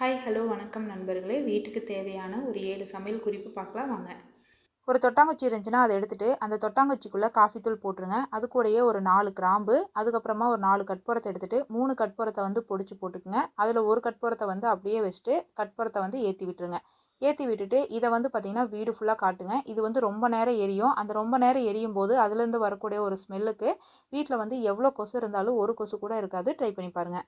Hi hello வணக்கம் நண்பர்களே. வீட்டுக்கு தேவையான ஒரு ஏழு சமையல் குறிப்பு பார்க்கலாம் வாங்க. ஒரு தொட்டாங்குச்சி இருந்துச்சுன்னா அதை எடுத்துகிட்டு அந்த தொட்டாங்குச்சிக்குள்ளே காஃபி தூள் போட்டுருங்க. அது கூடயே ஒரு நாலு கிராம்பு அதுக்கப்புறமா ஒரு நாலு கட்புரத்தை எடுத்துகிட்டு மூணு கட்புரத்தை வந்து பொடிச்சு போட்டுக்குங்க. அதில் ஒரு கட்புரத்தை வந்து அப்படியே வச்சுட்டு கட்புரத்தை வந்து ஏற்றி விட்டுருங்க. ஏற்றி விட்டுட்டு இதை வந்து பார்த்திங்கன்னா வீடு ஃபுல்லாக காட்டுங்க. இது வந்து ரொம்ப நேரம் எரியும். அந்த ரொம்ப நேரம் எரியும் போது அதுலேருந்து வரக்கூடிய ஒரு ஸ்மெல்லுக்கு வீட்டில் வந்து எவ்வளோ கொசு இருந்தாலும் ஒரு கொசு கூட இருக்காது. ட்ரை பண்ணி பாருங்கள்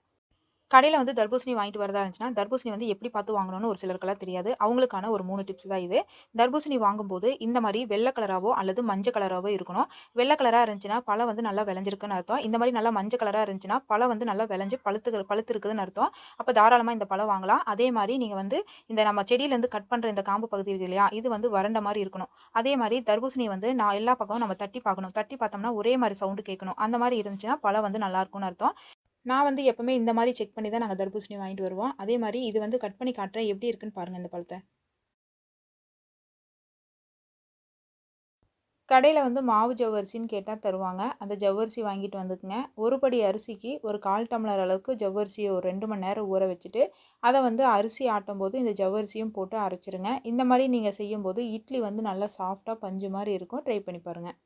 கடையில் வந்து தர்பூசணி வாங்கிட்டு வரதா இருந்துச்சுன்னா தர்பூசணி வந்து எப்படி பார்த்து வாங்கணும்னு ஒரு சிலருக்கெல்லாம் தெரியாது. அவங்களுக்கான ஒரு மூணு டிப்ஸ் தான் இது. தர்பூசணி வாங்கும்போது இந்த மாதிரி வெள்ளை கலராகவோ அல்லது மஞ்சள் கலராகவோ இருக்கணும். வெள்ளை கலராக இருந்துச்சுன்னா பழம் வந்து நல்லா விளைஞ்சிருக்குன்னு அர்த்தம். இந்த மாதிரி நல்லா மஞ்சள் கலராக இருந்துச்சுன்னா பழம் வந்து நல்லா விளைஞ்சு பழுத்து பழுத்து இருக்குதுன்னு அர்த்தம். அப்போ தாராளமாக இந்த பழம் வாங்கலாம். அதே மாதிரி நீங்கள் வந்து இந்த நம்ம செடியிலேருந்து கட் பண்ணுற இந்த காம்பு பகுதி இருக்கு இல்லையா இது வந்து வறண்ட மாதிரி இருக்கணும். அதே மாதிரி தர்பூசணி வந்து நான் எல்லா பக்கமும் நம்ம தட்டி பார்க்கணும். தட்டி பார்த்தோம்னா ஒரே மாதிரி சவுண்டு கேட்கணும். அந்த மாதிரி இருந்துச்சுன்னா பழம் வந்து நல்லா இருக்கும்னு அர்த்தம். நான் வந்து எப்போவுமே இந்த மாதிரி செக் பண்ணி தான் நாங்கள் தர்பூசணி வாங்கிட்டு வருவோம். அதே மாதிரி இது வந்து கட் பண்ணி காட்டுறேன். எப்படி இருக்குன்னு பாருங்கள் இந்த பழத்தை. கடையில் வந்து மாவு ஜவ்வரிசின்னு கேட்டால் தருவாங்க. அந்த ஜவ்வரிசி வாங்கிட்டு வந்துக்குங்க. ஒரு படி அரிசிக்கு ஒரு கால் டம்ளர் அளவுக்கு ஜவ்வரிசியை ஒரு ரெண்டு மணி நேரம் ஊற வச்சுட்டு அதை வந்து அரிசி ஆட்டும் போது இந்த ஜவ்வரிசியும் போட்டு அரைச்சிருங்க. இந்த மாதிரி நீங்கள் செய்யும்போது இட்லி வந்து நல்லா சாஃப்டாக பஞ்சு மாதிரி இருக்கும். ட்ரை பண்ணி பாருங்கள்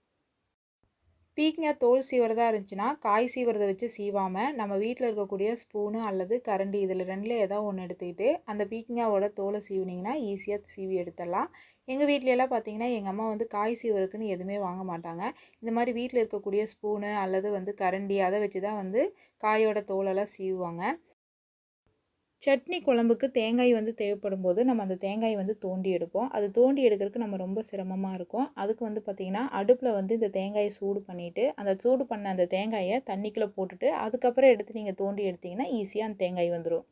பீக்கங்காய் தோல் சீவுறதா இருந்துச்சுன்னா காய் சீவுறதை வச்சு சீவாமல் நம்ம வீட்டில் இருக்கக்கூடிய ஸ்பூனு அல்லது கரண்டி இதில் ரெண்டில் ஏதோ ஒன்று எடுத்துக்கிட்டு அந்த பீக்கிங்காவோட தோலை சீவினிங்கன்னா ஈஸியாக சீவி எடுத்துடலாம். எங்கள் வீட்லையெல்லாம் பார்த்தீங்கன்னா எங்கள் அம்மா வந்து காய் சீவருக்குன்னு எதுவுமே வாங்க மாட்டாங்க. இந்த மாதிரி வீட்டில் இருக்கக்கூடிய ஸ்பூனு அல்லது வந்து கரண்டி அதை வச்சு தான் வந்து காயோட தோலெல்லாம் சீவுவாங்க. சட்னி குழம்புக்கு தேங்காய் வந்து தேவைப்படும் போது நம்ம அந்த தேங்காய் வந்து தோண்டி எடுப்போம். அது தோண்டி எடுக்கிறதுக்கு நம்ம ரொம்ப சிரமமாக இருக்கும். அதுக்கு வந்து பார்த்திங்கன்னா அடுப்பில் வந்து இந்த தேங்காயை சூடு பண்ணிவிட்டு அந்த சூடு பண்ண அந்த தேங்காயை தண்ணிக்குள்ளே போட்டுட்டு அதுக்கப்புறம் எடுத்து நீங்கள் தோண்டி எடுத்திங்கன்னா ஈஸியாக அந்த தேங்காய் வந்துடும்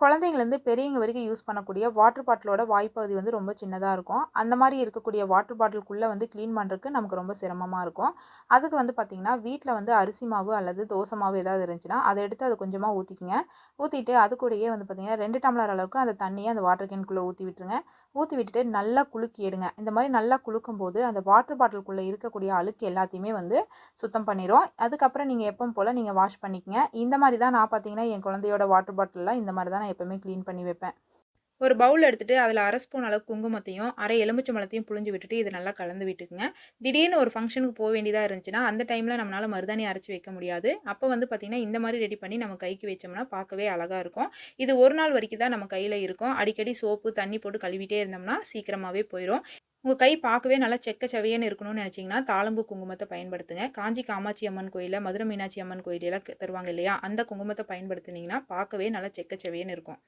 குழந்தைங்கலேருந்து பெரியவங்க வரைக்கும் யூஸ் பண்ணக்கூடிய வாட்டர் பாட்டிலோட வாய்ப்பகுதி வந்து ரொம்ப சின்னதாக இருக்கும். அந்த மாதிரி இருக்கக்கூடிய வாட்டர் பாட்டிலுக்குள்ளே வந்து க்ளீன் பண்ணுறதுக்கு நமக்கு ரொம்ப சிரமமாக இருக்கும். அதுக்கு வந்து பார்த்திங்கன்னா வீட்டில் வந்து அரிசி மாவு அல்லது தோசை மாவு ஏதாவது இருந்துச்சுன்னா அதை எடுத்து அதை கொஞ்சமாக ஊற்றிக்கிங்க ஊற்றிட்டு அது கூடயே வந்து பார்த்திங்கன்னா ரெண்டு டம்ளர் அளவுக்கு அந்த தண்ணியை அந்த வாட்டர் கேனுக்குள்ளே ஊற்றி விட்டுருங்க. ஊற்றி விட்டுட்டு நல்லா குலுக்கி எடுங்க. இந்த மாதிரி நல்லா குலுக்கும் போது அந்த வாட்டர் பாட்டிலுக்குள்ளே இருக்கக்கூடிய அழுக்கு எல்லாத்தையுமே வந்து சுத்தம் பண்ணிடும் அதுக்கப்புறம் நீங்கள் எப்போ போல் நீங்கள் வாஷ் பண்ணிக்கங்க. இந்த மாதிரி தான் நான் பார்த்தீங்கன்னா என் குழந்தையோட வாட்டர் பாட்டிலெலாம் இந்த மாதிரி தான் நான் எப்போவுமே க்ளீன் பண்ணி வைப்பேன். ஒரு பவுல் எடுத்துகிட்டு அதில் அரை ஸ்பூன் அளவு குங்குமத்தையும் அரை எலுமிச்சம்பழத்தையும் புழிஞ்சு விட்டுட்டு இது நல்லா கலந்து விட்டுக்குங்க. திடீர்னு ஒரு ஃபங்க்ஷனுக்கு போக வேண்டியதாக இருந்துச்சுன்னா அந்த டைமில் நம்மளால் மருதாணி அரைச்சி வைக்க முடியாது. அப்போ வந்து பார்த்திங்கன்னா இந்த மாதிரி ரெடி பண்ணி நம்ம கைக்கு வச்சோம்னா பார்க்கவே அழகாக இருக்கும். இது ஒரு நாள் வரைக்கும் தான் நம்ம கையில் இருக்கும். அடிக்கடி சோப்பு தண்ணி போட்டு கழுவிட்டே இருந்தோம்னா சீக்கிரமாகவே போயிடும் உங்கள் கை பார்க்கவே நல்லா செக்க செவையன்னு இருக்கணும்னு நினச்சிங்கன்னா தாளம்பு குங்குமத்தை பயன்படுத்துங்க. காஞ்சி காமாட்சி அம்மன் கோயிலில் மதுரை மீனாட்சி அம்மன் கோயிலெல்லாம் தருவாங்க இல்லையா? அந்த குங்குமத்தை பயன்படுத்தினீங்கன்னா பார்க்கவே நல்லா செக்க செவையன்னு இருக்கும்.